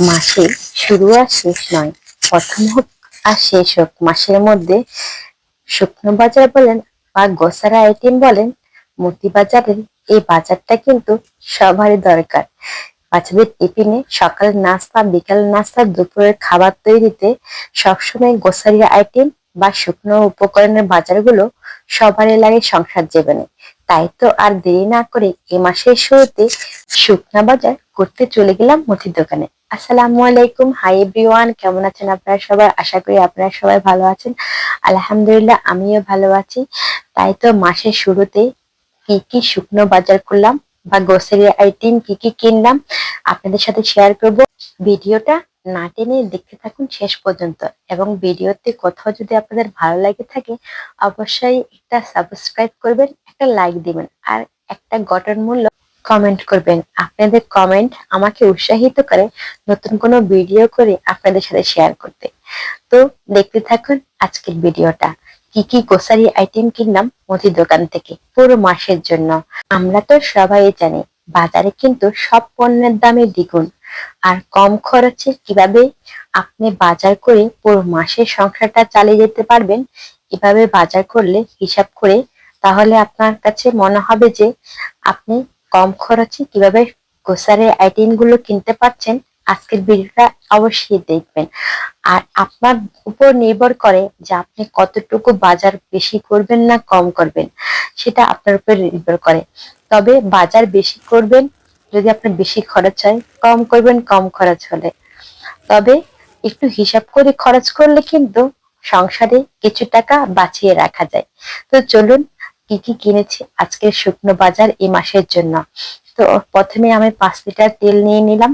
মাসে শুরু আর শেষ নয়। প্রথম হোক আর শেষ হোক। মাসের মধ্যে শুকনো বাজার বলেন বা গোসারা আইটেম বলেন মুদি বাজারের এই বাজারটা কিন্তু সবারই দরকার। বাচ্চাদের টিফিনে সকালের নাস্তা, বিকাল নাস্তা, দুপুরের খাবার তৈরিতে সবসময় গোসারি আইটেম বা শুকনো উপকরণের বাজারগুলো সবারই লাগে সংসার জীবনে। তাই তো আর দেরি না করে এ মাসের শুরুতে শুকনা বাজার করতে চলে গেলাম মুদির দোকানে। আসসালামু আলাইকুম। হাই এভরিওয়ান কেমন আছেন আপনারা সবাই? আশা করি আপনারা সবাই ভালো আছেন। আলহামদুলিল্লাহ, আমিও ভালো আছি। তাই তো মাসের শুরুতে কি কি শুকনো বাজার করলাম বা গ্রোসারি আইটেম কি কি কিনলাম আপনাদের সাথে শেয়ার করব। ভিডিওটা না টেনে দেখতে থাকুন শেষ পর্যন্ত এবং ভিডিওতে কোথাও যদি আপনাদের ভালো লাগে থাকে, অবশ্যই একটা সাবস্ক্রাইব করবেন, একটা লাইক দিবেন আর একটা গঠনমূল্য কমেন্ট করবেন। আপনাদের কমেন্ট আমাকে উৎসাহিত করে নতুন কোনো ভিডিও করে আপনাদের সাথে শেয়ার করতে। তো দেখতে থাকুন আজকের ভিডিওটা কি কি গ্রোসারি আইটেম কিনলাম মুদির দোকান থেকে পুরো মাসের জন্য। আমরা তো সবাই জানি বাজারে কিন্তু সব পণ্যের দামে দ্বিগুণ। আর কম খরচে কীভাবে আপনি বাজার করে পুরো মাসের সংসারটা চালিয়ে যেতে পারবেন, এভাবে বাজার করলে হিসাব করে তাহলে আপনার কাছে মনে হবে যে আপনি কম খরচে কীভাবে গ্রোসারি আইটেমগুলো কিনতে পারছেন, আজকের ভিডিওটা অবশ্যই দেখবেন। আর আপনার উপর নির্ভর করে যে আপনি কতটুকু বাজার বেশি করবেন না কম করবেন, সেটা আপনার উপর নির্ভর করে। তবে বাজার বেশি করবেন, যদি আপনার বেশি খরচ হয়, কম করবেন, কম খরচ হলে। তবে একটু হিসাব করে খরচ করলে কিন্তু সংসারে কিছু টাকা বাঁচিয়ে রাখা যায়। তো চলুন কি কি কিনেছি আজকের শুকনো বাজার এই মাসের জন্য। তো প্রথমে আমি পাঁচ লিটার তেল নিয়ে নিলাম।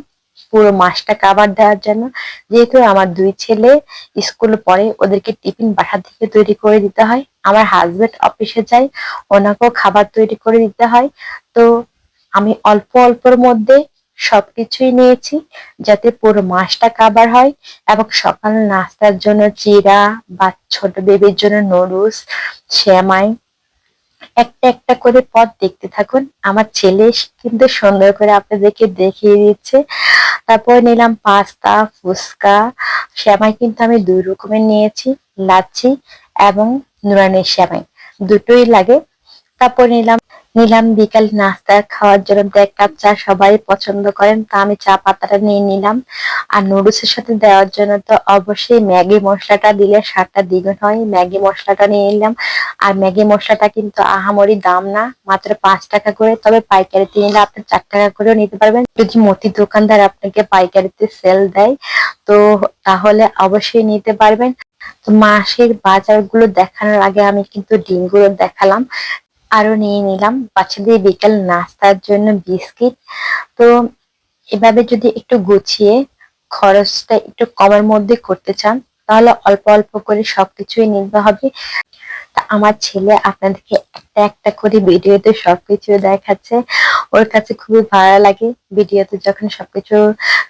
পুরো মাসটা কাবার দেওয়ার জন্য। যেহেতু আমার দুই ছেলে স্কুল পড়ে, ওদেরকে টিফিন বাসা থেকে তৈরি করে দিতে হয়। আমার হাজবেন্ড অফিসে যায়, ওনাকেও খাবার তৈরি করে দিতে হয়। তো আমি অল্প অল্পর মধ্যে সবকিছুই নিয়েছি যাতে পুরো মাসটা কাবার হয় এবং সকাল নাস্তার জন্য চিরা বা ছোট বেবির জন্য নুডলস শ্যামাই একটা একটা করে পথ দেখতে থাকুন। আমার ছেলে কিন্তু সুন্দর করে আপনাদেরকে দেখিয়ে দিচ্ছে। তারপর নিলাম পাস্তা, ফুচকা। শ্যামাই কিন্তু আমি দুই রকমের নিয়েছি, লাচ্ছি এবং নুরানের শ্যামাই দুটোই লাগে। তারপর নিলাম নিলাম বিকাল নাস্তা খাওয়ার জন্য এক কাপ চা সবাই পছন্দ করেন, তা আমি চা পাতাটা নিয়ে নিলাম। আর নুডলসের সাথে দেওয়ার জন্য তো অবশ্যই ম্যাগি মশলাটা দিলে স্বাদটা দ্বিগুণ হয়। ম্যাগি মশলাটা নিয়ে নিলাম। আর ম্যাগি মশলাটা কিন্তু আহামরি দাম না, মাত্র পাঁচ টাকা করে। তবে পাইকারিতে নিলে আপনি চার টাকা করেও নিতে পারবেন। যদি মতি দোকানদার আপনাকে পাইকারিতে সেল দেয়, তো তাহলে অবশ্যই নিতে পারবেন। তো মাসের বাজারগুলো দেখানোর আগে আমি কিন্তু ডিমগুলো দেখালাম। আরও নিয়ে নিলাম। বাচ্চাদের বিকেল নাস্তার জন্য বিস্কিট। তো এভাবে যদি একটু গুছিয়ে খরচটা একটু কমের মধ্যে করতে চান, তাহলে অল্প অল্প করে সবকিছুই নিতে হবে। তা আমার ছেলে আপনাদেরকে একটা একটা করে ভিডিওতে সবকিছু দেখাচ্ছে। ওর কাছে খুবই ভালো লাগে। ভিডিওতে যখন সবকিছু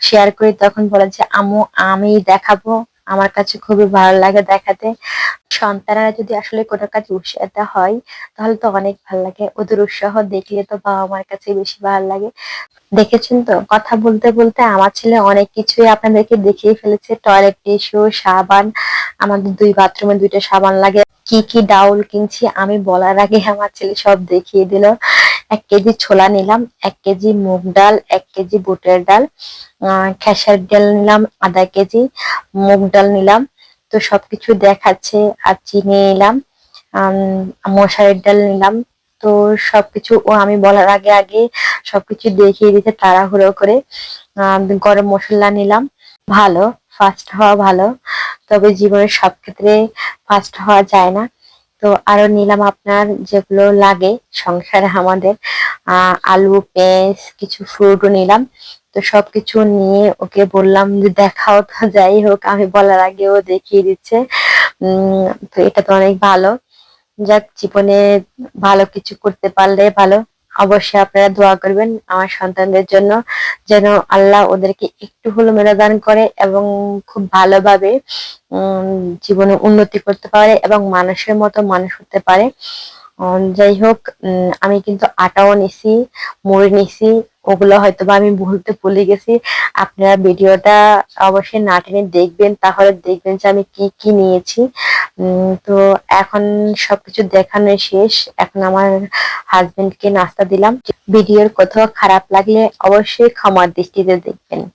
শেয়ার করি, তখন বলে যে আমু আমি দেখাবো। আমার কাছে খুবই ভালো লাগে দেখাতে। সন্তানরা যদি আসলে কোনো কাজে উৎসাহিত হয়, তাহলে তো অনেক ভালো লাগে। ওদের উৎসাহ দেখলে তো বাবা মার কাছে বেশি ভালো লাগে। দেখেছেন তো? কথা বলতে বলতে আমার ছেলে অনেক কিছুই আপনাদেরকে দেখিয়ে ফেলেছে। টয়লেট টিস্যু, সাবান, আমাদের দুই বাথরুমে দুইটা সাবান লাগে। কি কি ডাউল কিনছি আমি বলার আগে আমার ছেলে সব দেখিয়ে দিল। এক কেজি ছোলা নিলাম, এক কেজি মুগ ডাল, এক কেজি বুটের ডাল খেসার ডাল নিলাম, আধা কেজি মুগ ডাল নিলাম। তো সবকিছু দেখাচ্ছে আর চিনি নিলাম মশারির ডাল নিলাম। তো সবকিছু ও আমি বলার আগে আগে সবকিছু দেখিয়ে দিতে তাড়াহুড়ো করে গরম মশলা নিলাম। ভালো ফার্স্ট হওয়া ভালো, তবে জীবনের সব ক্ষেত্রে ফার্স্ট হওয়া যায় না। তো আরও নিলাম আপনার যেগুলো লাগে সংসারে আমাদের। আলু, পেঁয়াজ, কিছু ফ্রুটও নিলাম। তো সবকিছু নিয়ে ওকে বললাম যে দেখাও তো যাই হোক, আমি বলার আগে ও দেখিয়ে দিচ্ছে। তো এটা তো অনেক ভালো। যাক, জীবনে ভালো কিছু করতে পারলে ভালো। অবশ্যই আপনারা দোয়া করবেন আমার সন্তানদের জন্য, যেন আল্লাহ ওদেরকে একটু হলো মেরাদান করে এবং খুব ভালোভাবে জীবনে উন্নতি করতে পারে এবং মানুষের মতো মানুষ হতে পারে। যাই হোক আমি কিন্তু আটাও নিছি, মুড়ি নিছি, ওগুলো হয়তো বা আমি বলতে ভুলে গেছি। আপনারা ভিডিওটা অবশ্যই না টেনে দেখবেন, তাহলে দেখবেন যে আমি কি কি নিয়েছি। তো এখন সবকিছু দেখানো শেষ। এখন আমার হাজবেন্ডকে নাস্তা দিলাম। ভিডিওর কোথাও খারাপ লাগলে অবশ্যই ক্ষমার দৃষ্টিতে দেখবেন।